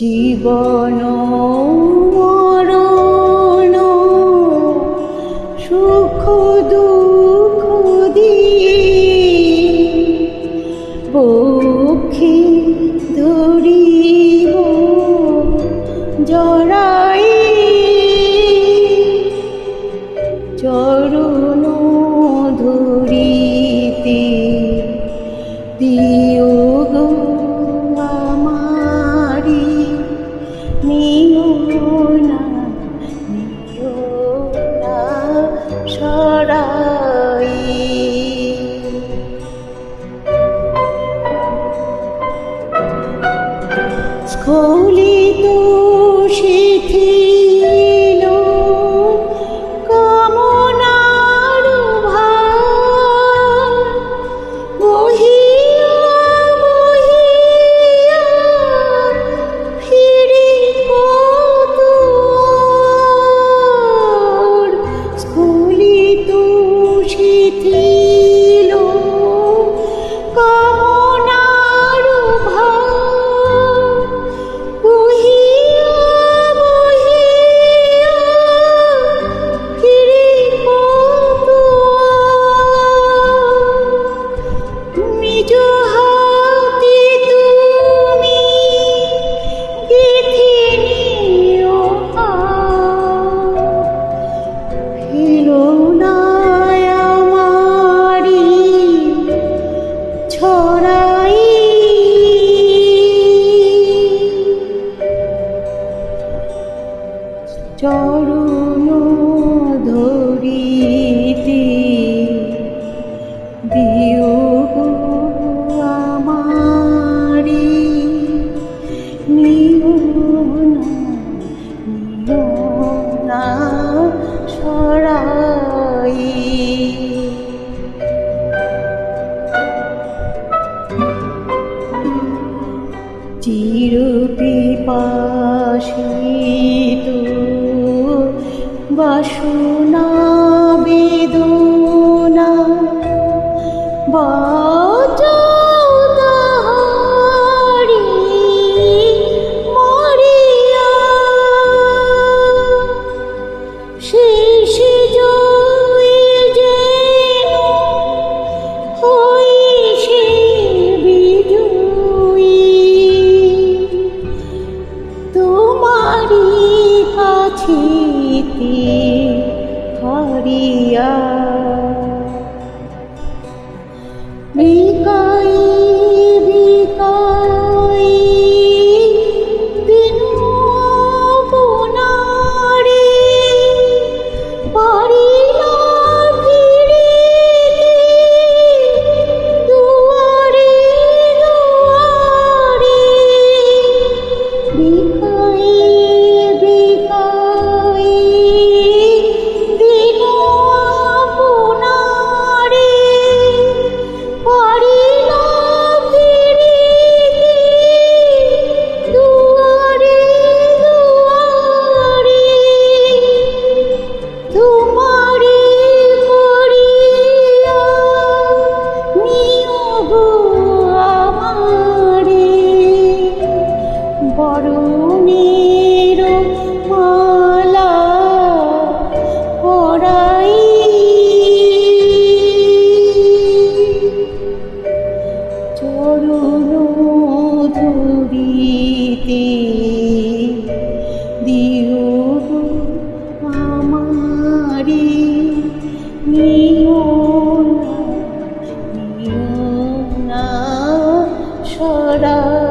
জীবন মরণ স্খলিত সে চরণ ধরি। বাসনা স্মৃতি হরিয়া মৃগয় Love.